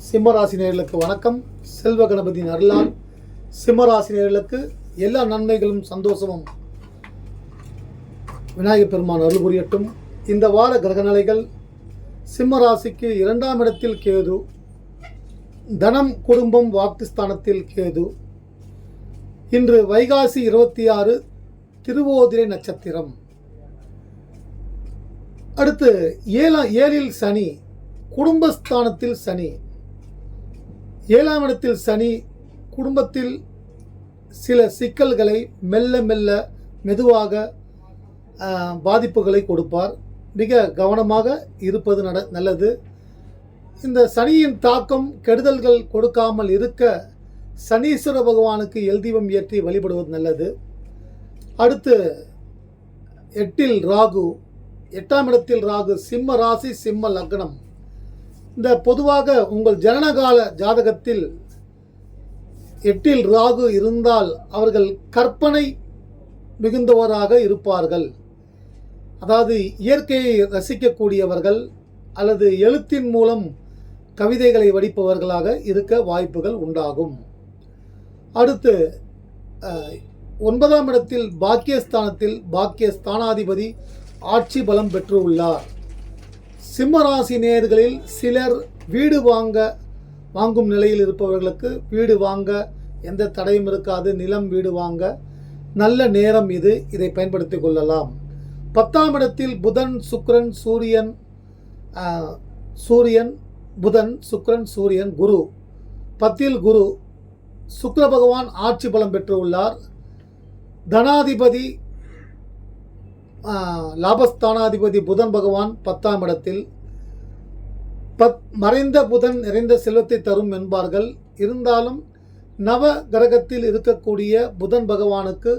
சிம்மராசினியர்களுக்கு வணக்கம். செல்வ கணபதி அருளால் சிம்மராசினியர்களுக்கு எல்லா நன்மைகளும் சந்தோஷமும் விநாயகப் பெருமான் அருள் புரியட்டும். இந்த வார கிரகநிலைகள் சிம்மராசிக்கு இரண்டாம் இடத்தில் கேது தனம் குடும்பம் வாக்குஸ்தானத்தில் கேது. இன்று வைகாசி இருபத்தி ஆறு திருவோதிரை நட்சத்திரம். அடுத்து ஏழா ஏழில் சனி குடும்பஸ்தானத்தில் சனி. ஏழாம் இடத்தில் சனி குடும்பத்தில் சில சிக்கல்களை மெல்ல மெல்ல மெதுவாக பாதிப்புகளை கொடுப்பார். மிக கவனமாக இருப்பது நட நல்லது. இந்த சனியின் தாக்கம் கெடுதல்கள் கொடுக்காமல் இருக்க சனீஸ்வர பகவானுக்கு எல்தீபம் ஏற்றி வழிபடுவது நல்லது. அடுத்து எட்டில் ராகு எட்டாம் இடத்தில் ராகு சிம்ம ராசி சிம்ம லக்னம். இந்த பொதுவாக உங்கள் ஜனனகால ஜாதகத்தில் எட்டில் ராகு இருந்தால் அவர்கள் கற்பனை மிகுந்தவராக இருப்பார்கள். அதாவது இயற்கையை ரசிக்கக்கூடியவர்கள் அல்லது எழுத்தின் மூலம் கவிதைகளை வடிப்பவர்களாக இருக்க வாய்ப்புகள் உண்டாகும். அடுத்து ஒன்பதாம் இடத்தில் பாக்கியஸ்தானத்தில் பாக்கிய ஸ்தானாதிபதி ஆட்சி பலம் பெற்று உள்ளார் சிம்மராசி நேர்களில் சிலர் வீடு வாங்க வாங்கும் நிலையில் இருப்பவர்களுக்கு வீடு வாங்க எந்த தடையும் இருக்காது. நிலம் வீடு வாங்க நல்ல நேரம் இது. இதை பயன்படுத்திக் கொள்ளலாம். பத்தாம் இடத்தில் புதன் சுக்ரன் சூரியன் சூரியன் புதன் சுக்ரன் சூரியன் குரு. பத்தில் குரு. சுக்ர பகவான் ஆட்சி பலம் பெற்றுள்ளார். தனாதிபதி லாபஸ்தானாதிபதி புதன் பகவான் பத்தாம் இடத்தில் பத் மறைந்த புதன் நிறைந்த செல்வத்தை தரும் என்பார்கள். இருந்தாலும் நவ கிரகத்தில் இருக்கக்கூடிய புதன் பகவானுக்கு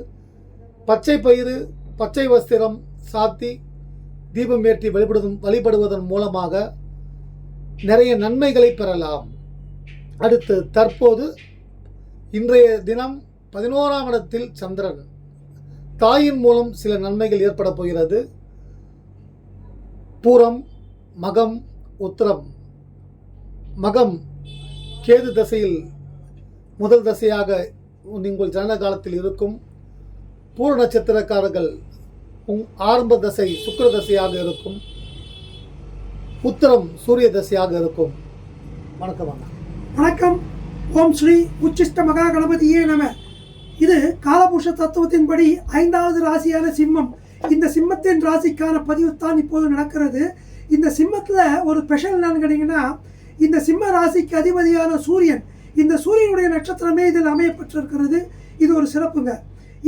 பச்சை பயிறு பச்சை வஸ்திரம் சாத்தி தீபம் ஏற்றி வழிபடுவதும் வழிபடுவதன் மூலமாக நிறைய நன்மைகளை பெறலாம். அடுத்து தற்போது இன்றைய தினம் பதினோராம் இடத்தில் சந்திரன். தாயின் மூலம் சில நன்மைகள் ஏற்பட போகிறது. பூரம் மகம் உத்திரம். மகம் கேது தசையில் முதல் தசையாக நீங்கள் ஜனன காலத்தில் இருக்கும் பூர நட்சத்திரக்காரர்கள் உங் ஆரம்ப தசை சுக்கர தசையாக இருக்கும். உத்தரம் சூரிய தசையாக இருக்கும். வணக்கம் வணக்கம் வணக்கம். ஓம் ஸ்ரீ உச்சிஷ்ட மகா கணபதியே நம. இது காலபுருஷ தத்துவத்தின்படி ஐந்தாவது ராசியான சிம்மம். இந்த சிம்மத்தின் ராசிக்கான பதிவு தான் இப்போது நடக்கிறது. இந்த சிம்மத்தில் ஒரு ஸ்பெஷல் என்னன்னு கேட்டிங்கன்னா இந்த சிம்ம ராசிக்கு அதிபதியான சூரியன். இந்த சூரியனுடைய நட்சத்திரமே இதில் அமையப்பட்டிருக்கிறது இது ஒரு சிறப்புங்க.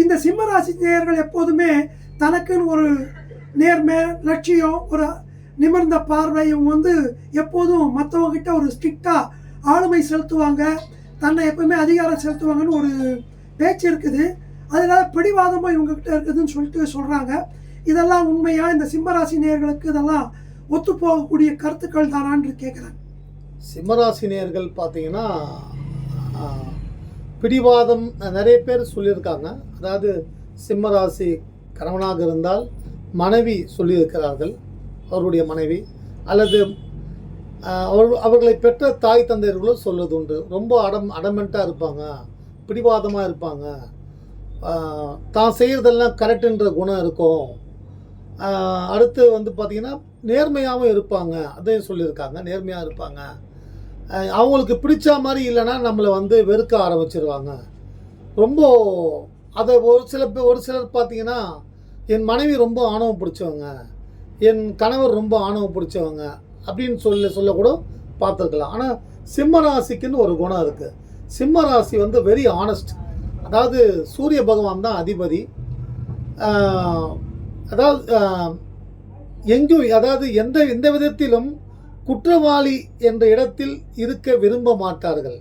இந்த சிம்ம ராசி நேயர்கள் எப்போதுமே தனக்குன்னு ஒரு நேர்மை லட்சியம் ஒரு நிமிர்ந்த பார்வையும் வந்து எப்போதும் மற்றவங்ககிட்ட ஒரு ஸ்ட்ரிக்டாக ஆளுமை செலுத்துவாங்க. தன்னை எப்பவுமே அதிகாரம் செலுத்துவாங்கன்னு ஒரு பேச்சு இருக்குது. அதனால பிடிவாதமாக இவங்ககிட்ட இருக்குதுன்னு சொல்லிட்டு சொல்கிறாங்க இதெல்லாம் உண்மையா? இந்த சிம்மராசி நேர்களுக்கு இதெல்லாம் ஒத்து போகக்கூடிய கருத்துக்கள் தானான்னு கேட்குறாங்க சிம்மராசி நேர்கள் பார்த்தீங்கன்னா பிடிவாதம் நிறைய பேர் சொல்லியிருக்காங்க. அதாவது சிம்மராசி கணவனாக இருந்தால் மனைவி சொல்லியிருக்கிறார்கள். அவருடைய மனைவி. அல்லது அவர் அவர்களை பெற்ற தாய் தந்தையர்களும் சொல்வது உண்டு. ரொம்ப அடம் அடமெண்ட்டாக இருப்பாங்க. பிடிவாதமாக இருப்பாங்க. தான் செய்கிறதெல்லாம் கரெக்டுன்ற குணம் இருக்கும். அடுத்து வந்து பார்த்திங்கன்னா நேர்மையாகவும் இருப்பாங்க. அதையும் சொல்லியிருக்காங்க. நேர்மையாக இருப்பாங்க. அவங்களுக்கு பிடிச்ச மாதிரி இல்லைன்னா நம்மளை வந்து வெறுக்க ஆரம்பிச்சிருவாங்க. ரொம்ப அதை ஒரு சில பேர் ஒரு சிலர் பார்த்தீங்கன்னா என் மனைவி ரொம்ப ஆணவம் பிடிச்சவங்க. என் கணவர் ரொம்ப ஆணவம் பிடிச்சவங்க. அப்படின்னு சொல்ல சொல்லக்கூட பார்த்துருக்கலாம். ஆனால் சிம்ம ராசிக்குன்னு ஒரு குணம் இருக்குது சிம்ம ராசி வந்து வெரி ஆனஸ்ட் அதாவது சூரிய பகவான் தான் அதிபதி. அதாவது எங்கும் அதாவது எந்த எந்த விதத்திலும் குற்றவாளி என்ற இடத்தில் இருக்க விரும்ப மாட்டார்கள்.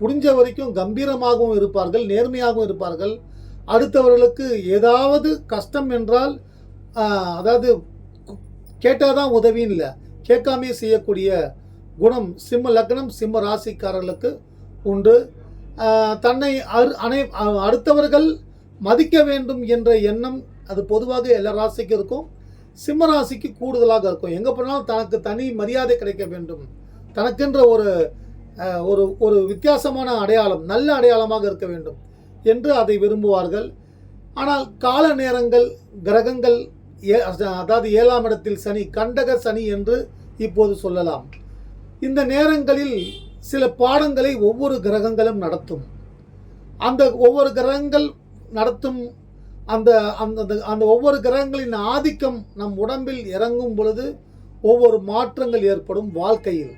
முடிஞ்ச வரைக்கும் கம்பீரமாகவும் இருப்பார்கள் நேர்மையாகவும் இருப்பார்கள். அடுத்தவர்களுக்கு ஏதாவது கஷ்டம் என்றால் அதாவது கேட்டால் தான் உதவின்னு இல்லை. கேட்காமே செய்யக்கூடிய குணம் சிம்ம லக்னம் சிம்ம ராசிக்காரர்களுக்கு உண்டு. தன்னை அரு- அனை அடுத்தவர்கள் மதிக்க வேண்டும் என்ற எண்ணம் அது பொதுவாக எல்லா ராசிக்கும் இருக்கும். சிம்ம ராசிக்கு கூடுதலாக இருக்கும். எங்கே போனாலும் தனக்கு தனி மரியாதை கிடைக்க வேண்டும். தனக்கென்ற ஒரு ஒரு ஒரு வித்தியாசமான அடையாளம் நல்ல அடையாளமாக இருக்க வேண்டும் என்று அதை விரும்புவார்கள். ஆனால் கால நேரங்கள் கிரகங்கள் ஏ அதாவது ஏழாம் இடத்தில் சனி கண்டக சனி என்று இப்போது சொல்லலாம். இந்த நேரங்களில் சில பாடங்களை ஒவ்வொரு கிரகங்களும் நடத்தும். அந்த ஒவ்வொரு கிரகங்கள் நடத்தும் அந்த அந்த அந்த- அந்த ஒவ்வொரு கிரகங்களின் ஆதிக்கம் நம் உடம்பில் இறங்கும் பொழுது ஒவ்வொரு மாற்றங்கள் ஏற்படும் வாழ்க்கையில்.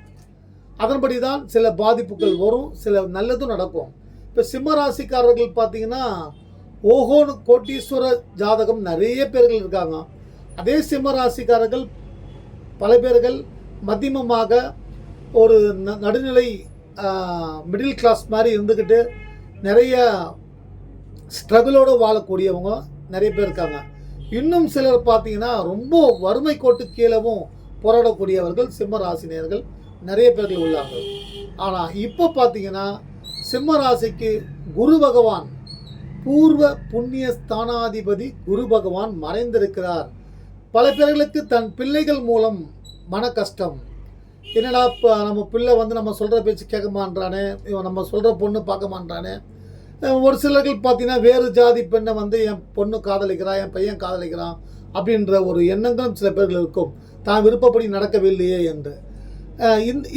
அதன்படி தான் சில பாதிப்புகள் வரும் சில நல்லதும் நடக்கும். இப்போ சிம்ம ராசிக்காரர்கள் பார்த்தீங்கன்னா ஓஹோன்னு கோட்டீஸ்வர ஜாதகம் நிறைய பேர்கள் இருக்காங்க. அதே சிம்ம ராசிக்காரர்கள் பல பேர்கள் மத்தியமமாக ஒரு ந- நடுநிலை மிடில் கிளாஸ் மாதிரி இருந்துக்கிட்டு நிறைய ஸ்ட்ரகிளோடு வாழக்கூடியவங்க நிறைய பேர் இருக்காங்க. இன்னும் சிலர் பார்த்தீங்கன்னா ரொம்ப வறுமை கோட்டு கீழவும் போராடக்கூடியவர்கள் சிம்ம ராசினியர்கள் நிறைய பேர்கள் உள்ளாங்க ஆனால் இப்போ பார்த்தீங்கன்னா சிம்ம ராசிக்கு குரு பகவான் பூர்வ புண்ணிய ஸ்தானாதிபதி குரு பகவான் மறைந்திருக்கிறார். பல பேர்களுக்கு தன் பிள்ளைகள் மூலம் மன கஷ்டம் என்னடா இப்போ நம்ம பிள்ளை வந்து நம்ம சொல்கிற பேச்சு கேட்க மாட்டானே இவன் நம்ம சொல்கிற பொண்ணு பார்க்க மாட்டானே ஒரு சிலர்கள் பார்த்தீங்கன்னா வேறு ஜாதி பெண்ணை வந்து என் பொண்ணு காதலிக்கிறான் என் பையன் காதலிக்கிறான் அப்படின்ற ஒரு எண்ணங்களும் சில பேர்கள் இருக்கும். தான் விருப்பப்படி நடக்கவில்லையே என்று.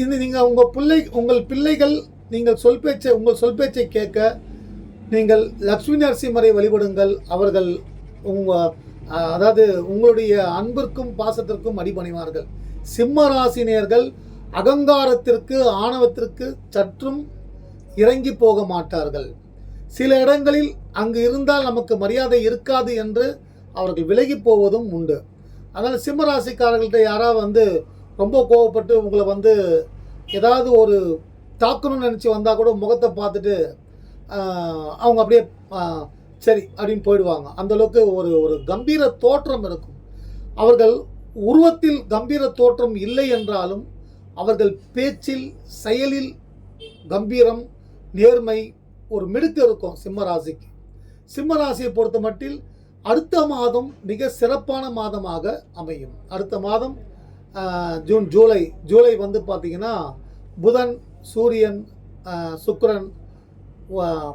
இந்த நீங்கள் உங்கள் பிள்ளை உங்கள் பிள்ளைகள் நீங்கள் சொல் பேச்சை உங்கள் சொல் பேச்சை கேட்க நீங்கள் லக்ஷ்மி நரசிம்மரை வழிபடுங்கள். அவர்கள் உங்கள் அதாவது உங்களுடைய அன்பிற்கும் பாசத்திற்கும் அடிபணிவார்கள். சிம்ம ராசினியர்கள் அகங்காரத்திற்கு ஆணவத்திற்கு சற்றும் இறங்கி போக மாட்டார்கள். சில இடங்களில் அங்கு இருந்தால் நமக்கு மரியாதை இருக்காது என்று அவர்கள் விலகி போவதும் உண்டு. அதனால் சிம்ம ராசிக்காரர்கள்ட்ட யாராவது வந்து ரொம்ப கோவப்பட்டு உங்களை வந்து ஏதாவது ஒரு தாக்கணும்னு நினச்சி வந்தால் கூட முகத்தை பார்த்துட்டு அவங்க அப்படியே சரி அப்படின்னு போயிடுவாங்க. அந்தளவுக்கு ஒரு ஒரு கம்பீர தோற்றம் இருக்கும். அவர்கள் உருவத்தில் கம்பீர தோற்றம் இல்லை என்றாலும் அவர்கள் பேச்சில் செயலில் கம்பீரம் நேர்மை ஒரு மிடுக்கு இருக்கும் சிம்மராசிக்கு. சிம்மராசியை பொறுத்த மட்டில் அடுத்த மாதம் மிக சிறப்பான மாதமாக அமையும். அடுத்த மாதம் ஜூன் ஜூலை ஜூலை வந்து பார்த்தீங்கன்னா புதன் சூரியன் சுக்கரன்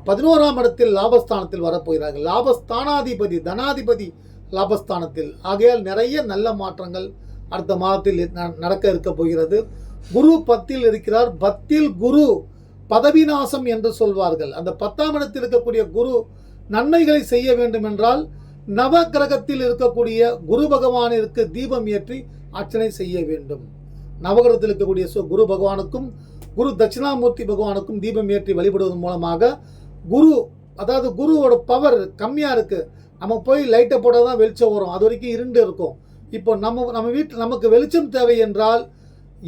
பதினோராம் இடத்தில் லாபஸ்தானத்தில் வரப்போகிறார்கள். லாபஸ்தானாதிபதி தனாதிபதி லாபஸ்தானத்தில். ஆகையால் நிறைய நல்ல மாற்றங்கள் அடுத்த மாதத்தில் ந- நடக்க இருக்க போகிறது. குரு பத்தில் இருக்கிறார். பத்தில் குரு பதவிநாசம் என்று சொல்வார்கள். அந்த பத்தாம் இடத்தில் இருக்கக்கூடிய குரு நன்மைகளை செய்ய வேண்டும் என்றால் நவ கிரகத்தில் இருக்கக்கூடிய குரு பகவானிற்கு தீபம் ஏற்றி அர்ச்சனை செய்ய வேண்டும். நவகிரகத்தில் இருக்கக்கூடிய சு- குரு பகவானுக்கும் குரு தட்சிணாமூர்த்தி பகவானுக்கும் தீபம் ஏற்றி வழிபடுவதன் மூலமாக குரு அதாவது குருவோட பவர் கம்மியாக இருக்குது நம்ம போய் லைட்டை போட்டால் தான் வெளிச்சம் வரும். அது வரைக்கும் இருண்டு இருக்கும். இப்போ நம்ம நம்ம வீட்டில் நமக்கு வெளிச்சம் தேவை என்றால்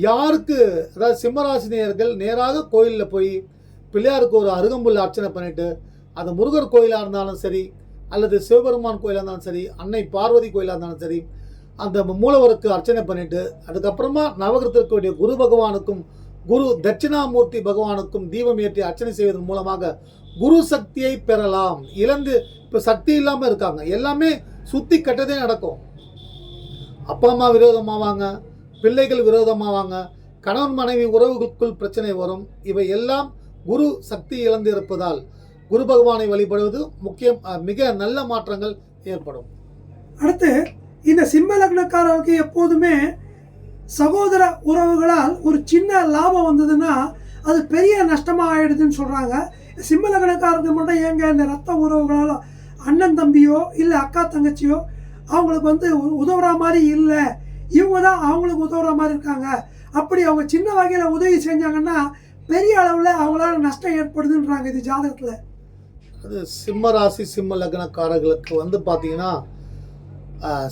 யாருக்கு அதாவது சிம்மராசினியர்கள் நேராக கோயிலில் போய் பிள்ளையாருக்கு ஒரு அருகம்புல் அர்ச்சனை பண்ணிவிட்டு அது முருகர் கோயிலாக இருந்தாலும் சரி அல்லது சிவபெருமான் கோயிலாக இருந்தாலும் சரி அன்னை பார்வதி கோயிலாக இருந்தாலும் சரி அந்த மூலவருக்கு அர்ச்சனை பண்ணிவிட்டு அதுக்கப்புறமா நவகிரகத்திற்குரிய குரு பகவானுக்கும் குரு தட்சிணாமூர்த்தி பகவானுக்கும் தீபம் ஏற்றி அர்ச்சனை செய்வதன் மூலமாக குரு சக்தியை பெறலாம். இழந்து இப்போ சக்தி இல்லாமல் இருக்காங்க. எல்லாமே சுத்தி கட்டதே நடக்கும். அப்பா அம்மா விரோதமாவாங்க. பிள்ளைகள் விரோதமாவாங்க. கணவன் மனைவி உறவுகளுக்குள் பிரச்சனை வரும். இவை எல்லாம் குரு சக்தி இழந்து இருப்பதால் குரு பகவானை வழிபடுவது முக்கியம் மிக நல்ல மாற்றங்கள் ஏற்படும். அடுத்து இந்த சிம்ம லக்னக்காரர்களுக்கு எப்போதுமே சகோதர உறவுகளால் ஒரு சின்ன லாபம் வந்ததுன்னா அது பெரிய நஷ்டமாக ஆயிடுதுன்னு சொல்கிறாங்க சிம்ம லக்னக்காரருக்கு மட்டும் ஏங்க இந்த ரத்த உறவுகளால் அண்ணன் தம்பியோ இல்லை அக்கா தங்கச்சியோ அவங்களுக்கு வந்து உதவுற மாதிரி இல்லை. இவங்க தான் அவங்களுக்கு உதவுற மாதிரி இருக்காங்க. அப்படி அவங்க சின்ன வகையில் உதவி செஞ்சாங்கன்னா பெரிய அளவில் அவங்களால நஷ்டம் ஏற்படுதுன்றாங்க இது ஜாதகத்தில். அது சிம்ம ராசி சிம்ம லக்னக்காரர்களுக்கு வந்து பார்த்தீங்கன்னா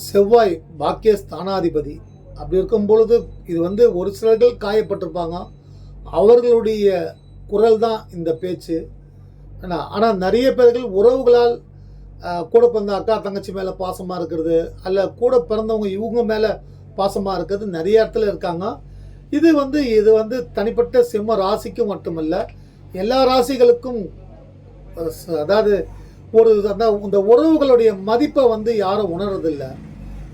செவ்வாய் பாக்கிய ஸ்தானாதிபதி. அப்படி இருக்கும் பொழுது இது வந்து ஒரு சிலர்கள் காயப்பட்டிருப்பாங்க. அவர்களுடைய குரல் தான் இந்த பேச்சு. ஆனால் நிறைய பேர்கள் உறவுகளால் கூட பிறந்த அக்கா தங்கச்சி மேலே பாசமாக இருக்கிறது அல்ல கூட பிறந்தவங்க இவங்க மேலே பாசமாக இருக்கிறது நிறைய இடத்துல இருக்காங்க. இது வந்து இது வந்து தனிப்பட்ட சிம்ம ராசிக்கு மட்டுமல்ல எல்லா ராசிகளுக்கும் அதாவது ஒரு அந்த இந்த உறவுகளுடைய மதிப்பை வந்து யாரும் உணர்றதில்லை.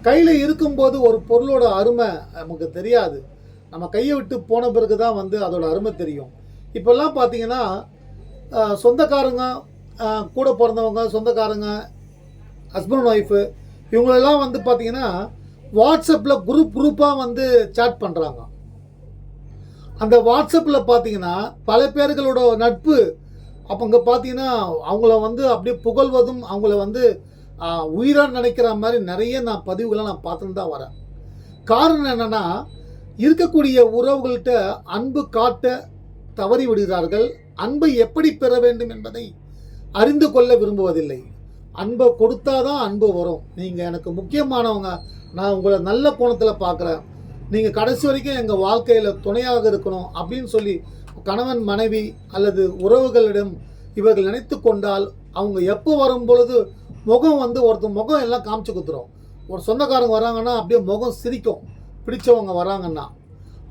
கையில் இருக்கும்போது ஒரு பொருளோட அருமை நமக்கு தெரியாது. நம்ம கையை விட்டு போன பிறகு தான் வந்து அதோட அருமை தெரியும். இப்போல்லாம் பார்த்தீங்கன்னா சொந்தக்காரங்க கூட பிறந்தவங்க சொந்தக்காரங்க ஹஸ்பண்ட் ஒய்ஃபு இவங்களெல்லாம் வந்து பார்த்தீங்கன்னா வாட்ஸ்அப்பில் குரூப் குரூப்பாக வந்து சேட் பண்ணுறாங்க அந்த வாட்ஸ்அப்பில் பார்த்தீங்கன்னா பல பேர்களோட நட்பு அப்போ இங்கே பார்த்தீங்கன்னா அவங்கள வந்து அப்படியே புகழ்வதும் அவங்கள வந்து உயிராக நினைக்கிற மாதிரி நிறைய நான் பதிவுகளை நான் பார்த்துட்டு தான் வரேன். காரணம் என்னென்னா இருக்கக்கூடிய உறவுகள்கிட்ட அன்பு காட்ட தவறி விடுகிறார்கள் அன்பை எப்படி பெற வேண்டும் என்பதை அறிந்து கொள்ள விரும்புவதில்லை. அன்பை கொடுத்தாதான் அன்பு வரும். நீங்கள் எனக்கு முக்கியமானவங்க நான் உங்களை நல்ல கோணத்தில் பார்க்குறேன். நீங்கள் கடைசி வரைக்கும் எங்கள் வாழ்க்கையில் துணையாக இருக்கணும் அப்படின்னு சொல்லி கணவன் மனைவி அல்லது உறவுகளிடம் இவர்கள் நினைத்து கொண்டால் அவங்க எப்போ வரும் பொழுது முகம் வந்து ஒருத்தர் முகம் எல்லாம் காமிச்சு கொடுத்துரும் ஒரு சொந்தக்காரங்க வராங்கன்னா அப்படியே முகம் சிரிக்கும். பிடிச்சவங்க வராங்கன்னா.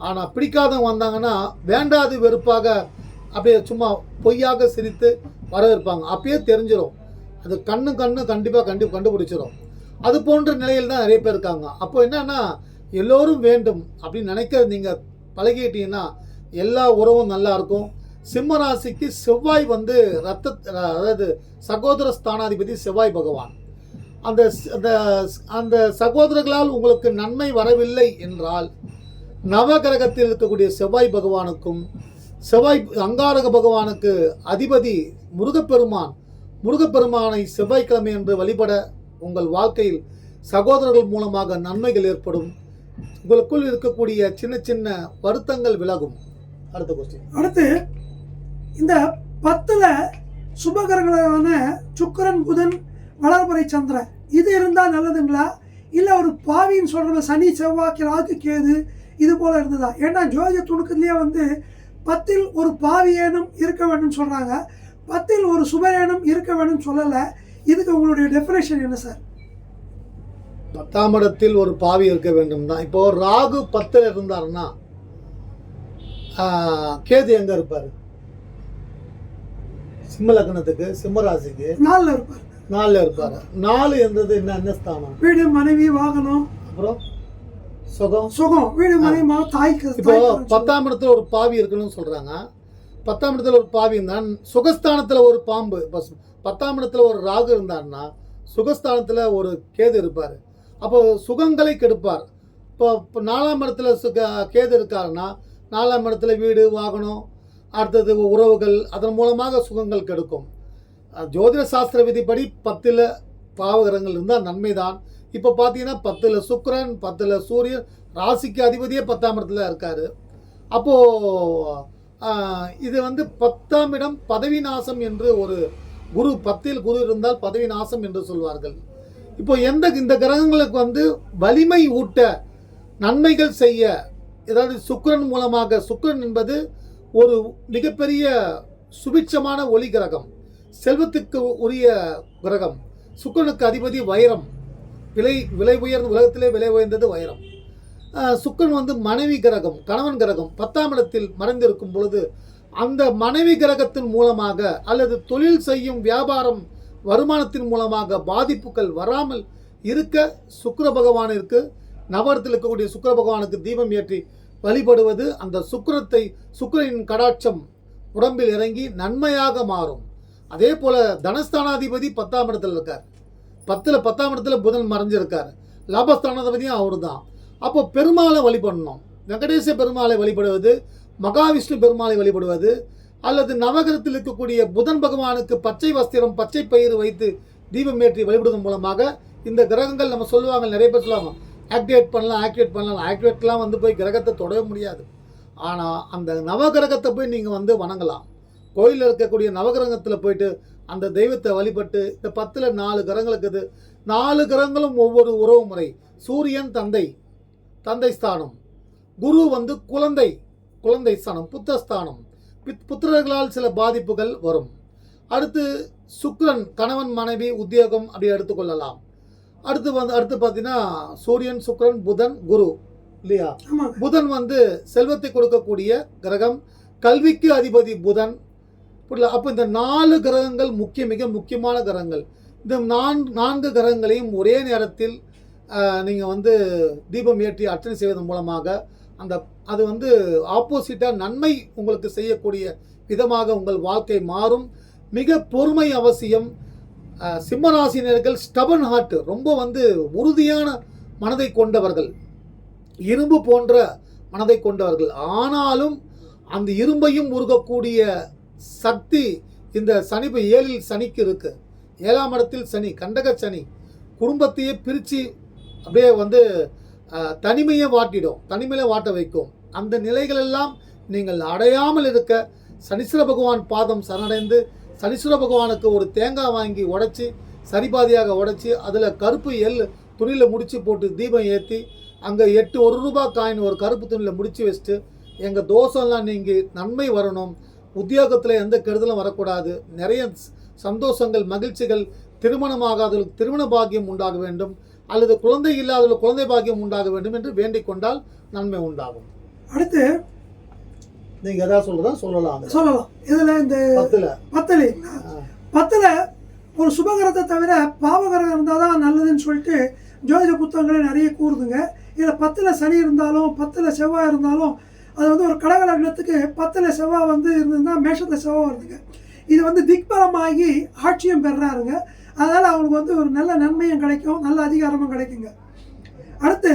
ஆனால் பிடிக்காதவங்க வந்தாங்கன்னா வேண்டாது வெறுப்பாக அப்படியே சும்மா பொய்யாக சிரித்து வரவேற்பாங்க. அப்பயே தெரிஞ்சிடும் அது கண்ணு கண்ணு கண்டிப்பாக கண்டி கண்டுபிடிச்சிடும் அது போன்ற நிலையில் தான் நிறைய பேர் இருக்காங்க. அப்போ என்னன்னா எல்லோரும் வேண்டும் அப்படின்னு நினைக்கிறது நீங்கள் பழகிட்டீங்கன்னா எல்லா உறவும் நல்லா இருக்கும். சிம்ம ராசிக்கு செவ்வாய் வந்து ரத்த அதாவது சகோதர ஸ்தானாதிபதி செவ்வாய் பகவான். அந்த அந்த அந்த சகோதரர்களால் உங்களுக்கு நன்மை வரவில்லை என்றால் நவகிரகத்தில் இருக்கக்கூடிய செவ்வாய் பகவானுக்கும் செவ்வாய் அங்காரக பகவானுக்கு அதிபதி முருகப்பெருமான் முருகப்பெருமானை செவ்வாய்க்கிழமை என்று வழிபட உங்கள் வாழ்க்கையில் சகோதரர்கள் மூலமாக நன்மைகள் ஏற்படும். உங்களுக்குள் இருக்கக்கூடிய சின்ன சின்ன வருத்தங்கள் விலகும். அடுத்த கொஸ்டின் அடுத்து இந்த பத்தில் சுபகரங்களான சுக்கரன் புதன் வளர்பறை சந்திரன் இது இருந்தால் நல்லதுங்களா? இல்லை ஒரு பாவின்னு சொல்கிற சனி செவ்வாய்க்கு ராகு கேது இது போல இருந்ததா? ஏன்னா ஜோதிட துணுக்கத்துலேயே வந்து பத்தில் ஒரு பாவியேனும் இருக்க வேண்டும் சொல்கிறாங்க பத்தில் ஒரு சுபயேனும் இருக்க வேண்டும் சொல்லலை. இதுக்கு உங்களுடைய டெஃபினேஷன் என்ன சார் பத்தாம் இடத்தில் ஒரு பாவி இருக்க வேண்டும் தான் இப்போ ராகு பத்தில் இருந்தாருன்னா கேது எங்க இருப்பாரு? சிம்ம லக்னத்துக்கு சிம்ம ராசிக்கு. நாளில் இருப்பார். நாலுல இருப்பாரு. நாலு என்றது என்ன என்ன ஸ்தானம்? வீடு மனைவி வாகனம். அப்புறம்? சுகம். சுகம். வீடு மனைவி மா தாய்க்கு இப்போ பத்தாம் இடத்துல ஒரு பாவி இருக்கணும்னு சொல்றாங்க. பத்தாம் இடத்துல ஒரு பாவி இருந்தான். சுகஸ்தானத்துல ஒரு பாம்பு. சு- பத்தாம் இடத்துல ஒரு ராகு இருந்தாருன்னா சுகஸ்தானத்துல ஒரு கேது இருப்பார். அப்போ சுகங்களை கெடுப்பார். இப்போ நாலாம் இடத்துல சுக கேது இருக்காருன்னா நாலாம் இடத்துல வீடு வாகனம் அடுத்தது உறவுகள் அதன் மூலமாக சுகங்கள் கெடுக்கும். ஜோதிட சாஸ்திர விதிப்படி பத்தில் பாவகரங்கள் இருந்தால் நன்மை தான் இப்போ பார்த்தீங்கன்னா பத்தில் சுக்ரன் பத்தில் சூரியன் ராசிக்கு அதிபதியே பத்தாம் இடத்துல இருக்கார். அப்போது இது வந்து பத்தாம் இடம் பதவி நாசம் என்று ஒரு குரு பத்தில் குரு இருந்தால் பதவி நாசம் என்று சொல்வார்கள். இப்போ எந்த இந்த கிரகங்களுக்கு வந்து வலிமை ஊட்ட நன்மைகள் செய்ய ஏதாவது சுக்கிரன் மூலமாக சுக்ரன் என்பது ஒரு மிகப்பெரிய சுபிட்சமான ஒளி கிரகம் செல்வத்துக்கு உரிய கிரகம் சுக்கிரனுக்கு அதிபதி வைரம். விலை விலை உயர்ந்த உலகத்திலே விலை உயர்ந்தது வைரம். ஆஹ் சுக்கிரன் வந்து மனைவி கிரகம் கணவன் கிரகம் பத்தாம் இடத்தில் மறைந்திருக்கும் பொழுது அந்த மனைவி கிரகத்தின் மூலமாக அல்லது தொழில் செய்யும் வியாபாரம் வருமானத்தின் மூலமாக பாதிப்புகள் வராமல் இருக்க சுக்கர பகவானிற்கு நவரத்தில் இருக்கக்கூடிய சுக்கர பகவானுக்கு தீபம் ஏற்றி வழிபடுவது அந்த சுக்கிரத்தை சுக்கிரனின் கடாட்சம் உடம்பில் இறங்கி நன்மையாக மாறும். அதே போல தனஸ்தானாதிபதி பத்தாம் இடத்தில் இருக்கார். பத்தில் பத்தாம் இடத்துல புதன் மறைஞ்சிருக்காரு. லாபஸ்தானாதிபதியும் அவர் தான் அப்போ பெருமாளை வழிபடணும். வெங்கடேச பெருமாளை வழிபடுவது மகாவிஷ்ணு பெருமாளை வழிபடுவது அல்லது நவகிரகத்தில் இருக்கக்கூடிய புதன் பகவானுக்கு பச்சை வஸ்திரம் பச்சை பயிர் வைத்து தீபம் ஏற்றி வழிபடுவதன் மூலமாக இந்த கிரகங்கள் நம்ம சொல்லுவாங்க நிறைய பேர் சொல்லுவாங்க ஆக்டிவேட் பண்ணலாம் ஆக்டிவேட் பண்ணலாம். ஆக்டிவேட்லாம் வந்து போய் கிரகத்தை தொடவே முடியாது. ஆனால் அந்த நவகிரகத்தை போய் நீங்கள் வந்து வணங்கலாம். கோயிலில் இருக்கக்கூடிய நவகிரகத்தில் போயிட்டு அந்த தெய்வத்தை வழிபட்டு இந்த பத்தில் நாலு கிரகங்கள் இருக்குது. நாலு கிரகங்களும் ஒவ்வொரு உறவு முறை. சூரியன் தந்தை தந்தை ஸ்தானம். குரு வந்து குழந்தை குழந்தை ஸ்தானம் புத்தஸ்தானம் பித்- புத்திரர்களால் சில பாதிப்புகள் வரும். அடுத்து சுக்கிரன் கணவன் மனைவி உத்தியோகம் அப்படி எடுத்துக்கொள்ளலாம் அடுத்து வந்து அடுத்து பார்த்தீங்கன்னா சூரியன் சுக்கிரன் புதன் குரு இல்லையா? புதன் வந்து செல்வத்தை கொடுக்கக்கூடிய கிரகம். கல்விக்கு அதிபதி புதன் புரியல? அப்போ இந்த நாலு கிரகங்கள் முக்கிய மிக முக்கியமான கிரகங்கள். இந்த நான் நான்கு கிரகங்களையும் ஒரே நேரத்தில் நீங்கள் வந்து தீபம் ஏற்றி அர்ச்சனை செய்வதன் மூலமாக அந்த அது வந்து ஆப்போசிட்டாக நன்மை உங்களுக்கு செய்யக்கூடிய விதமாக உங்கள் வாழ்க்கை மாறும். மிக பொறுமை அவசியம். சிம்மராசினியர்கள் ஸ்டபன் ஹார்ட் ரொம்ப வந்து உறுதியான மனதை கொண்டவர்கள். இரும்பு போன்ற மனதை கொண்டவர்கள். ஆனாலும் அந்த இரும்பையும் உருகக்கூடிய சக்தி இந்த சனி ஏழில் சனிக்கு இருக்கு. ஏழாம் இடத்தில் சனி கண்டக சனி குடும்பத்தையே பிரித்து அப்படியே வந்து தனிமையை வாட்டிடும். தனிமையில வாட்ட வைக்கும். அந்த நிலைகளெல்லாம் நீங்கள் அடையாமல் இருக்க சனீஸ்வர பகவான் பாதம் சரணடைந்து சனீஸ்வர பகவானுக்கு ஒரு தேங்காய் வாங்கி உடைச்சி சரிபாதியாக உடைச்சி அதில் கருப்பு எள் துணியில் முடிச்சு போட்டு தீபம் ஏற்றி அங்கே எட்டு ஒரு ரூபா காயின் ஒரு கருப்பு துணியில் முடிச்சு வச்சுட்டு எங்கள் தோஷம்லாம் நீங்கள் நன்மை வரணும் உத்தியோகத்தில் எந்த கெடுதலும் வரக்கூடாது. நிறைய சந்தோஷங்கள் மகிழ்ச்சிகள் திருமணமாகாதவர்களுக்கு திருமண பாக்கியம் உண்டாக வேண்டும். அல்லது குழந்தை இல்லாதவர்களுக்கு குழந்தை பாக்கியம் உண்டாக வேண்டும் என்று வேண்டிக் கொண்டால் நன்மை உண்டாகும். அடுத்து நீங்கள் எதாவது சொல்றதா சொல்லலாம் சொல்லலாம். இதுல இந்த பத்தில். பத்தலை. பத்துல ஒரு சுபகரத்தை தவிர பாவகரம் இருந்தால் தான் நல்லதுன்னு சொல்லிட்டு ஜோதிட புத்தகங்களே நிறைய கூறுதுங்க. இதில் பத்தில் சனி இருந்தாலும் பத்தில் செவ்வாய் இருந்தாலும் அது வந்து ஒரு கடகலக்னத்துக்கு பத்தில் செவ்வாய் வந்து இருந்ததுன்னா மேஷத்தில் செவ்வாய் வருதுங்க. இது வந்து திக்பலமாகி ஆட்சியும் பெறாருங்க. அதனால் அவங்களுக்கு வந்து ஒரு நல்ல நன்மையும் கிடைக்கும் நல்ல அதிகாரமும் கிடைக்குங்க. அடுத்து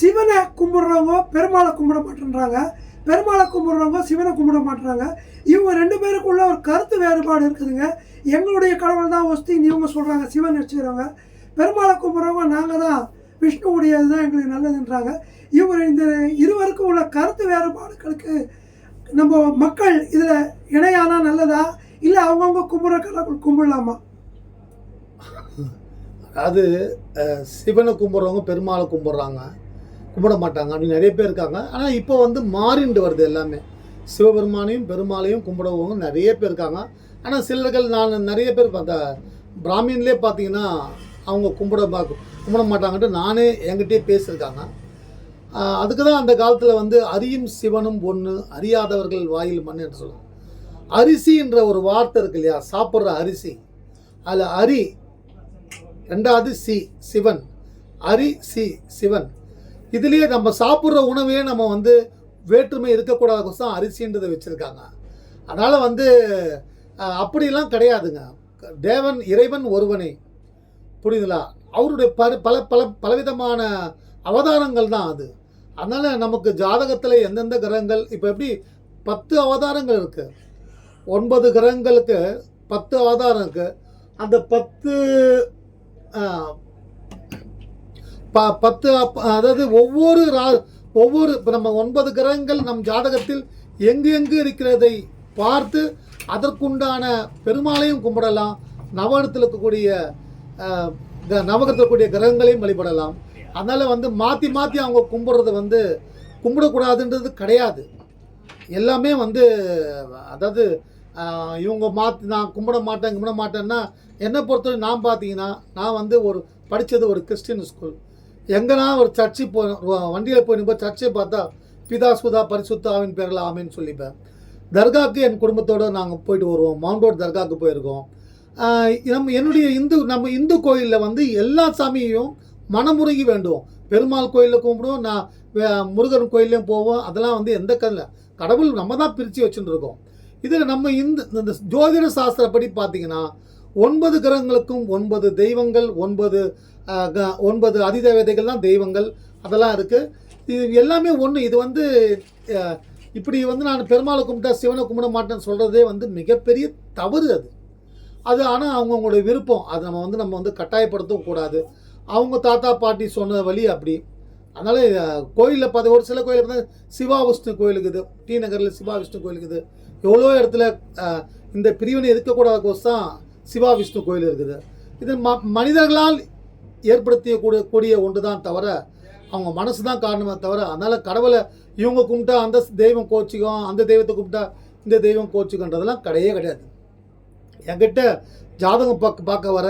சிவனை கும்பிட்றவங்க பெருமாளை கும்பிட மாட்டேன்றாங்க. பெருமாளை கும்பிட்றவங்க சிவனை கும்பிட மாட்டுறாங்க இவங்க ரெண்டு பேருக்குள்ள ஒரு கருத்து வேறுபாடு இருக்குதுங்க. எங்களுடைய கடவுள் தான் ஒஸ்தின்னு இவங்க சொல்கிறாங்க சிவன் வச்சுக்கிறவங்க பெருமாளை கும்பிட்றவங்க நாங்கள் தான் விஷ்ணுவுடையது தான் எங்களுக்கு நல்லதுன்றாங்க. இவங்க இந்த இருவருக்கும் உள்ள கருத்து வேறுபாடுகளுக்கு நம்ம மக்கள் இதில் இணையானா நல்லதா? இல்லை அவங்கவுங்க கும்பிட்ற கடவுள் கும்பிடலாமா? அது சிவனை கும்பிட்றவங்க பெருமாளை கும்பிட்றாங்க. கும்பிட மாட்டாங்க. அப்படின்னு நிறைய பேர் இருக்காங்க. ஆனால் இப்போ வந்து மாறிண்டு வருது எல்லாமே. சிவபெருமானையும் பெருமாளையும் கும்பிடுவவங்க நிறைய பேர் இருக்காங்க. ஆனால் சிலர்கள் நான் நிறைய பேர் பார்த்தா பிராமின்லேயே பார்த்தீங்கன்னா அவங்க கும்பிட பா கும்பிட மாட்டாங்கன்ட்டு நானே என்கிட்டயே பேசியிருக்காங்க. அதுக்கு தான் அந்த காலத்தில் வந்து அரியும் சிவனும் ஒன்று அறியாதவர்கள் வாயில் மண் என்று சொல்லுவாங்க. அரிசின்ற ஒரு வார்த்தை இருக்கு இல்லையா? சாப்பிட்ற அரிசி. அதில் அரி ரெண்டாவது சி சிவன். அரி சி சிவன். இதுலேயே நம்ம சாப்பிட்ற உணவே நம்ம வந்து வேற்றுமை இருக்கக்கூடாத தான் அரிசின்றதை வச்சுருக்காங்க. அதனால் வந்து அப்படிலாம் கிடையாதுங்க. தேவன் இறைவன் ஒருவனே. புரியுதுங்களா? அவருடைய ப பல பல பலவிதமான அவதாரங்கள் தான் அது. அதனால் நமக்கு ஜாதகத்தில் எந்தெந்த கிரகங்கள் இப்போ எப்படி பத்து அவதாரங்கள் இருக்குது ஒன்பது கிரகங்களுக்கு பத்து அவதாரம் இருக்குது அந்த பத்து ப பத்து அதாவது ஒவ்வொரு ரா ஒவ்வொரு இப்போ நம்ம ஒன்பது கிரகங்கள் நம் ஜாதகத்தில் எங்கு எங்கு இருக்கிறதை பார்த்து அதற்குண்டான பெருமாளையும் கும்பிடலாம். நவகத்தில் இருக்கக்கூடிய நவகத்தக்கூடிய கிரகங்களையும் வழிபடலாம். அதனால் வந்து மாற்றி மாற்றி அவங்க கும்பிட்றது வந்து கும்பிடக்கூடாதுன்றது கிடையாது. எல்லாமே வந்து அதாவது இவங்க மாற்றி நான் கும்பிட மாட்டேன் கும்பிட மாட்டேன்னா என்னை பொறுத்தவரை நான் பார்த்தீங்கன்னா நான் வந்து ஒரு படித்தது ஒரு கிறிஸ்டின் ஸ்கூல் எங்கன்னா ஒரு சர்ச்சு போ வண்டியில் போய் சர்ச்சை பார்த்தா பிதா சுதா பரிசுத்தாவின் பேரில் ஆமின்னு சொல்லிப்பேன். தர்காவுக்கு என் குடும்பத்தோடு நாங்கள் போயிட்டு வருவோம். மவுண்ட் ரோட் தர்காவுக்கு போயிருக்கோம். நம்ம என்னுடைய இந்து நம்ம இந்து கோயிலில் வந்து எல்லா சாமியையும் மனமுருகி வேண்டுவோம். பெருமாள் கோயிலில் கும்பிடுவோம் நான் முருகன் கோயிலையும் போவோம். அதெல்லாம் வந்து எந்த கல்ல கடவுள் நம்ம தான் பிரித்து வச்சுட்டு இருக்கோம் இதில் நம்ம இந்து இந்த ஜோதிட சாஸ்திரப்படி பார்த்தீங்கன்னா ஒன்பது கிரகங்களுக்கும் ஒன்பது தெய்வங்கள் ஒன்பது க- ஒன்பது அதிதேவதைகள் தான் தெய்வங்கள். அதெல்லாம் இருக்குது இது எல்லாமே ஒன்று இது வந்து இப்படி வந்து நான் பெருமாளை கும்பிட்டா சிவனை கும்பிட மாட்டேன்னு சொல்கிறதே வந்து மிகப்பெரிய தவறு அது. அது ஆனால் அவங்கவுங்களுடைய விருப்பம். அது நம்ம வந்து நம்ம வந்து கட்டாயப்படுத்தவும் கூடாது. அவங்க தாத்தா பாட்டி சொன்ன வழி அப்படி. அதனால் கோயிலில் பார்த்து ஒரு சில கோயிலில் பார்த்தா சிவா விஷ்ணு கோயில் இருக்குது டி நகரில் சிவா விஷ்ணு கோயில் இருக்குது எவ்வளோ இடத்துல இந்த பிரிவினை இருக்கக்கூடாத தான் சிவா விஷ்ணு கோயில் இருக்குது. இது ம மனிதர்களால் ஏற்படுத்திய கூட கூடிய ஒன்று தான் தவிர அவங்க மனசு தான் காரணமே தவிர அதனால் கடவுளை இவங்க கும்பிட்டா அந்த தெய்வம் கோச்சிக்கும் அந்த தெய்வத்தை கும்பிட்டா இந்த தெய்வம் கோச்சிக்கன்றதெல்லாம் கிடையவே கிடையாது. என்கிட்ட ஜாதகம் பார்க்க பார்க்க வர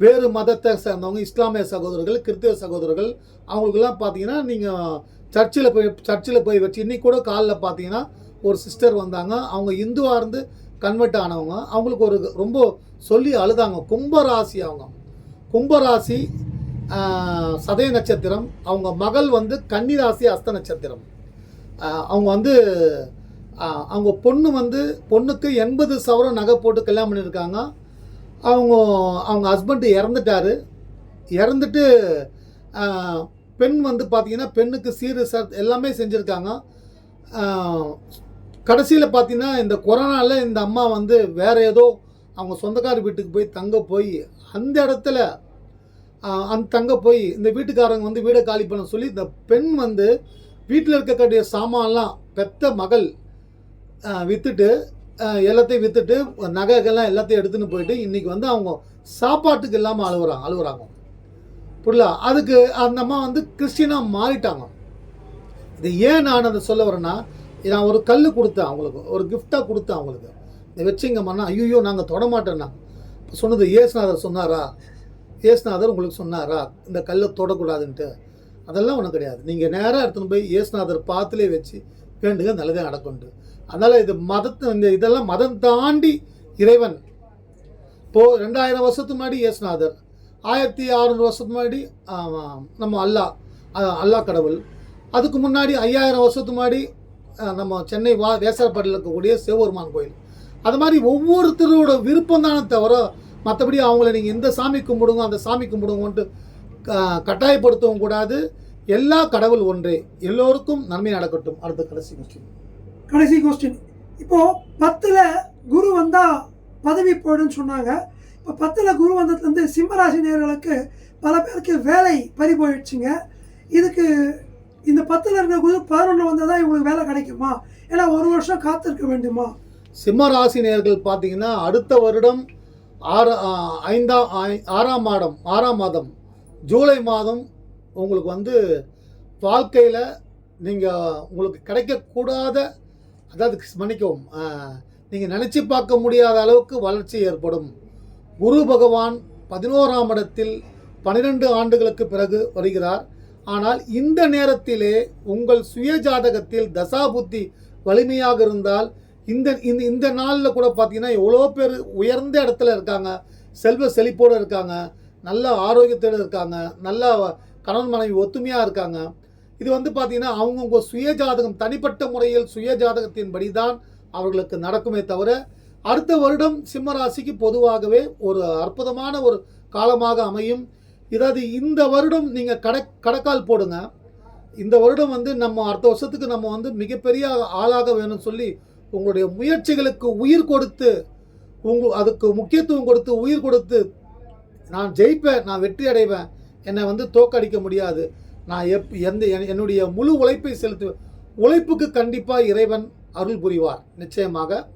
வேறு மதத்தை சேர்ந்தவங்க இஸ்லாமிய சகோதரர்கள் கிறிஸ்தவ சகோதரர்கள் அவங்களுக்கெல்லாம் பார்த்தீங்கன்னா நீங்கள் சர்ச்சில் போய் சர்ச்சில் போய் வச்சு இன்றைக்கி கூட காலில் பார்த்தீங்கன்னா ஒரு சிஸ்டர் வந்தாங்க. அவங்க இந்துவாக இருந்து கன்வெர்ட் ஆனவங்க. அவங்களுக்கு ஒரு ரொம்ப சொல்லி அழுதாங்க. கும்பராசி அவங்க. கும்பராசி சதய நட்சத்திரம். அவங்க மகள் வந்து கன்னிராசி அஸ்த நட்சத்திரம். அவங்க வந்து அவங்க பொண்ணு வந்து பொண்ணுக்கு எண்பது சவரம் நகை போட்டு கல்யாணம் பண்ணியிருக்காங்க. அவங்க அவங்க ஹஸ்பண்ட் இறந்துட்டாரு. இறந்துட்டு பெண் வந்து பார்த்தீங்கன்னா பெண்ணுக்கு சீரு சர் எல்லாமே செஞ்சுருக்காங்க. கடைசியில் பார்த்தீங்கன்னா இந்த கொரோனாவில் இந்த அம்மா வந்து வேற ஏதோ அவங்க சொந்தக்கார வீட்டுக்கு போய் தங்க போய் அந்த இடத்துல அந்த தங்க போய் இந்த வீட்டுக்காரங்க வந்து வீடை காலி பண்ண சொல்லி இந்த பெண் வந்து வீட்டில் இருக்கக்கூடிய சாமான்லாம் பெத்த மகள் விற்றுட்டு எல்லாத்தையும் விற்றுட்டு நகைகள்லாம் எல்லாத்தையும் எடுத்துன்னு போயிட்டு இன்றைக்கி வந்து அவங்க சாப்பாட்டுக்கு இல்லாமல் அழுகுறாங்க அழுகுறாங்க புரியல அதுக்கு அந்த அம்மா வந்து கிறிஸ்டினாக மாறிட்டாங்க. இது ஏன் நான் அதை சொல்ல வரேன்னா நான் ஒரு கல் கொடுத்தேன் அவங்களுக்கு ஒரு கிஃப்டாக கொடுத்தேன் அவங்களுக்கு. இதை வச்சுங்கம்மா ஐயோ நாங்கள் தொடமாட்டோம்னா சொன்னது ஏசுநாதர் சொன்னாரா? ஏசுநாதர் உங்களுக்கு சொன்னாரா? இந்த கல்லை தொடக்கூடாதுன்ட்டு. அதெல்லாம் ஒன்றும் கிடையாது. நீங்கள் நேராக எடுத்துன்னு போய் ஏசுநாதர் பாத்திலே வச்சு வேண்டுங்க நல்லதே நடக்கும்ட்டு அதனால் இது மதத்தை இந்த இதெல்லாம் மதம் தாண்டி இறைவன். இப்போது ரெண்டாயிரம் வருஷத்துக்கு முன்னாடி இயேசுநாதர் ஆயிரத்தி அறநூறு வருஷத்துக்கு முன்னாடி நம்ம அல்லாஹ் அல்லாஹ் கடவுள். அதுக்கு முன்னாடி ஐயாயிரம் வருஷத்துக்கு முன்னாடி நம்ம சென்னை வா வேசரப்பாடியில் இருக்கக்கூடிய சிவபெருமான் கோயில். அது மாதிரி ஒவ்வொருத்தரோட விருப்பம் தானே தவிர மற்றபடி அவங்கள நீங்கள் இந்த சாமி கும்பிடுங்க அந்த சாமி கும்பிடுங்கன்ட்டு க- கட்டாயப்படுத்தவும் கூடாது. எல்லா கடவுள் ஒன்றே. எல்லோருக்கும் நன்மை நடக்கட்டும். அடுத்த கடைசி கொஸ்டின் கடைசி கொஸ்டின் இப்போது பத்தில் குரு வந்தால் பதவி போயிடுன்னு சொன்னாங்க. இப்போ பத்தில் குரு வந்ததுலேருந்து சிம்மராசி நேர்களுக்கு பல பேருக்கு வேலை பறி போயிடுச்சுங்க. இதுக்கு இந்த பத்தில் இருக்கிற குரு பதினொன்று வந்தால் தான் இவங்களுக்கு வேலை கிடைக்குமா? ஏன்னா ஒரு வருஷம் காத்திருக்க வேண்டுமா? சிம்ம ராசி பார்த்தீங்கன்னா அடுத்த வருடம் ஆறு ஐந்தாம் ஐ- ஆறாம் மாதம் ஆறாம் மாதம் ஜூலை மாதம் உங்களுக்கு வந்து வாழ்க்கையில் நீங்கள் உங்களுக்கு கிடைக்கக்கூடாத அதாவது மன்னிக்கவும் நீங்கள் நினச்சி பார்க்க முடியாத அளவுக்கு வளர்ச்சி ஏற்படும். குரு பகவான் பதினோராம் இடத்தில் பன்னிரெண்டு ஆண்டுகளுக்கு பிறகு வருகிறார். ஆனால் இந்த நேரத்திலே உங்கள் சுய ஜாதகத்தில் தசாபுத்தி வலிமையாக இருந்தால் இந்த இந்த இந்த நாளில் கூட பார்த்தீங்கன்னா எவ்வளோ பேர் உயர்ந்த இடத்துல இருக்காங்க செல்வ செழிப்போடு இருக்காங்க நல்ல ஆரோக்கியத்தோடு இருக்காங்க நல்ல கணவன் மனைவி ஒத்துமையாக இருக்காங்க. இது வந்து பார்த்தீங்கன்னா அவங்கவுங்க சுய ஜாதகம் தனிப்பட்ட முறையில் சுய ஜாதகத்தின்படி தான் அவர்களுக்கு நடக்குமே தவிர அடுத்த வருடம் சிம்ம ராசிக்கு பொதுவாகவே ஒரு அற்புதமான ஒரு காலமாக அமையும். இதாவது இந்த வருடம் நீங்கள் கடை கடக்கால் போடுங்க. இந்த வருடம் வந்து நம்ம அடுத்த வருஷத்துக்கு நம்ம வந்து மிகப்பெரிய ஆளாக வேணும்னு சொல்லி உங்களுடைய முயற்சிகளுக்கு உயிர் கொடுத்து உங்கள் அதுக்கு முக்கியத்துவம் கொடுத்து உயிர் கொடுத்து நான் ஜெயிப்பேன் நான் வெற்றி அடைவேன் என்னை வந்து தோக்கடிக்க முடியாது. நான் எப் எந்த என்- என்னுடைய முழு உழைப்பை செலுத்துவேன் உழைப்புக்கு கண்டிப்பாக இறைவன் அருள் புரிவார். நிச்சயமாக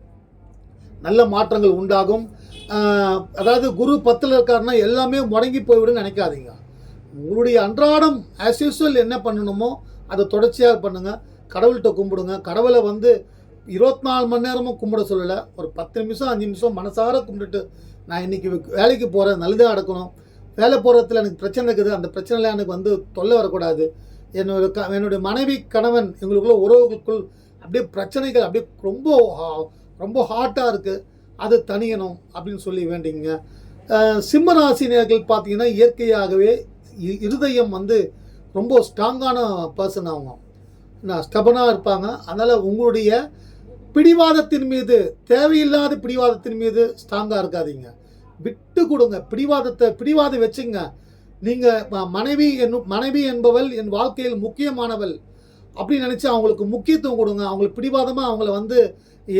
நல்ல மாற்றங்கள் உண்டாகும். அதாவது குரு பத்தில் இருக்காருன்னா எல்லாமே முடங்கி போய்விடுன்னு நினைக்காதீங்க. உங்களுடைய அன்றாடம் ஆஸ் யூஸ்வல் என்ன பண்ணணுமோ அதை தொடர்ச்சியாக பண்ணுங்கள் கடவுள்கிட்ட கும்பிடுங்க. கடவுளை வந்து இருபத்தி நாலு மணி நேரமும் கும்பிட சொல்லலை. ஒரு பத்து நிமிஷம் அஞ்சு நிமிஷம் மனசார கும்பிட்டுட்டு நான் இன்னைக்கு வேலைக்கு போகிறேன் நல்லதாக நடக்கணும். வேலை போகிறதுல எனக்கு பிரச்சனை இருக்குது. அந்த பிரச்சனையில் எனக்கு வந்து தொல்லை வரக்கூடாது. என்னோட க என்னுடைய மனைவி கணவன் எங்களுக்குள்ள உறவுகளுக்குள் அப்படியே பிரச்சனைகள் அப்படியே ரொம்ப ஹா- ரொம்ப ஹாட்டாக இருக்குது அது தணியணும் அப்படின்னு சொல்லி வேண்டிங்க அஹ் சிம்ம ராசினியர்கள் பார்த்தீங்கன்னா இயற்கையாகவே இ- இருதயம் வந்து ரொம்ப ஸ்ட்ராங்கான பர்சன் அவங்க ஸ்டபனாக இருப்பாங்க. அதனால் உங்களுடைய பிடிவாதத்தின் மீது தேவையில்லாத பிடிவாதத்தின் மீது ஸ்ட்ராங்காக இருக்காதீங்க. விட்டு கொடுங்க பிடிவாதத்தை பிடிவாதம் வச்சுங்க. நீங்கள் மனைவி என் மனைவி என்பவள் என் வாழ்க்கையில் முக்கியமானவள். அப்படின்னு நினச்சி அவங்களுக்கு முக்கியத்துவம் கொடுங்க. அவங்களுக்கு பிடிவாதமாக அவங்கள வந்து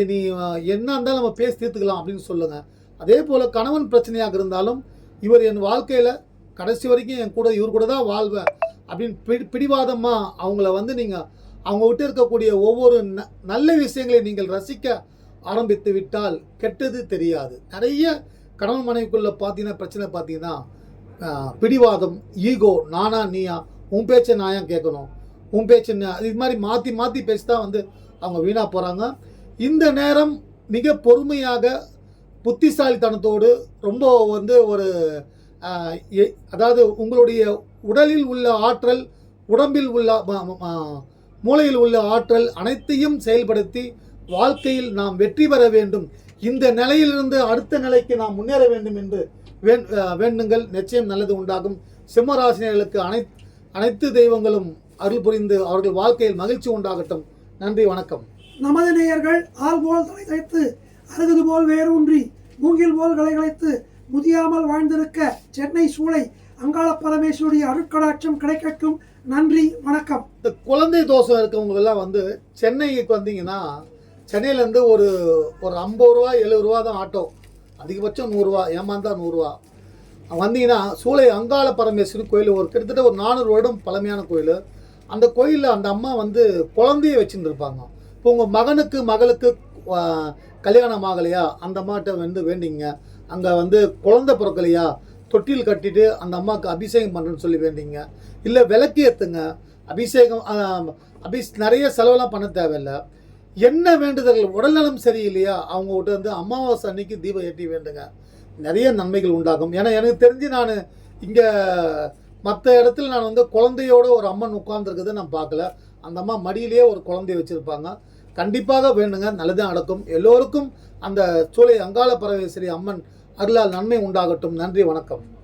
நீ என்ன இருந்தாலும் நம்ம பேசி தீர்த்துக்கலாம் அப்படின்னு சொல்லுங்கள் அதே போல் கணவன் பிரச்சனையாக இருந்தாலும் இவர் என் வாழ்க்கையில் கடைசி வரைக்கும் என் கூட இவர் கூட தான் வாழ்வேன் அப்படின்னு பிடி பிடிவாதமாக அவங்கள வந்து நீங்கள் அவங்க விட்டு இருக்கக்கூடிய ஒவ்வொரு ந நல்ல விஷயங்களை நீங்கள் ரசிக்க ஆரம்பித்து விட்டால் கெட்டது தெரியாது. நிறைய கணவன் மனைவிக்குள்ளே பார்த்தீங்கன்னா பிரச்சனை பார்த்தீங்கன்னா பிடிவாதம் ஈகோ நானா நீயா உன் பேச்சை நாயா கேட்கணும்? உன் பேச்சு இது மாதிரி மாற்றி மாற்றி பேசி தான் வந்து அவங்க வீணாக போகிறாங்க இந்த நேரம் மிக பொறுமையாக புத்திசாலித்தனத்தோடு ரொம்ப வந்து ஒரு எ- அதாவது உங்களுடைய உடலில் உள்ள ஆற்றல் உடம்பில் உள்ள மூளையில் உள்ள ஆற்றல் அனைத்தையும் செயல்படுத்தி வாழ்க்கையில் நாம் வெற்றி பெற வேண்டும். இந்த நிலையிலிருந்து அடுத்த நிலைக்கு நாம் முன்னேற வேண்டும் என்று வேண்டுங்கள். நிச்சயம் நல்லது உண்டாகும். சிம்மராசினியர்களுக்கு அனை அனைத்து தெய்வங்களும் அருள் புரிந்து அவர்கள் வாழ்க்கையில் மகிழ்ச்சி உண்டாகட்டும். நன்றி வணக்கம். நமது நேயர்கள் ஆள் போல் தலை தைத்து அருகுது போல் வேரூன்றி மூங்கில் போல் களை களைத்து முதியாமல் வாழ்ந்திருக்க சென்னை சூளை அங்காள பரமேஸ்வரி அருட்கடாட்சம் கிடைக்கட்டும். நன்றி வணக்கம். இந்த குழந்தை தோஷம் இருக்கவங்க எல்லாம் வந்து சென்னைக்கு வந்தீங்கன்னா சென்னையிலேருந்து ஒரு ஒரு ஐம்பது ரூபா எழுபது ரூபா தான் ஆட்டோ. அதிகபட்சம் நூறுரூவா ஏமாந்தா நூறுரூவா வந்தீங்கன்னா சூளை அங்காள பரமேஸ்வரி கோயில் ஒரு கிட்டத்தட்ட ஒரு நானூறு வருடம் பழமையான கோயில். அந்த கோயிலில் அந்த அம்மா வந்து குழந்தைய வச்சுருந்துருப்பாங்க இப்போ உங்கள் மகனுக்கு மகளுக்கு கல்யாணம் ஆகலையா? அந்த அம்மாட்ட வந்து வேண்டிங்க. அங்கே வந்து குழந்தை பிறக்கலையா? தொட்டில் கட்டிட்டு அந்த அம்மாவுக்கு அபிஷேகம் பண்ணுறேன்னு சொல்லி வேண்டிங்க. இல்லை விளக்கு ஏற்றுங்க அபிஷேகம் அபிஷ் நிறைய செலவெல்லாம் பண்ண தேவையில்லை. என்ன வேண்டுதல்கள்? உடல்நலம் சரியில்லையா? அவங்க கிட்ட வந்து அமாவாசை அன்னைக்கு தீபம் ஏற்றி வேண்டுங்க. நிறைய நன்மைகள் உண்டாகும். ஏன்னா எனக்கு தெரிஞ்சு நான் இங்கே மற்ற இடத்துல நான் வந்து குழந்தையோட ஒரு அம்மன் உட்கார்ந்துருக்கதை நான் பார்க்கல. அந்த அம்மா மடியிலேயே ஒரு குழந்தைய வச்சுருப்பாங்க. கண்டிப்பாக வேண்டுங்க. நல்லதாக நடக்கும். எல்லோருக்கும் அந்த சூளை அங்காள பரமேஸ்வரி அம்மன் அருளால் நன்மை உண்டாகட்டும். நன்றி வணக்கம்.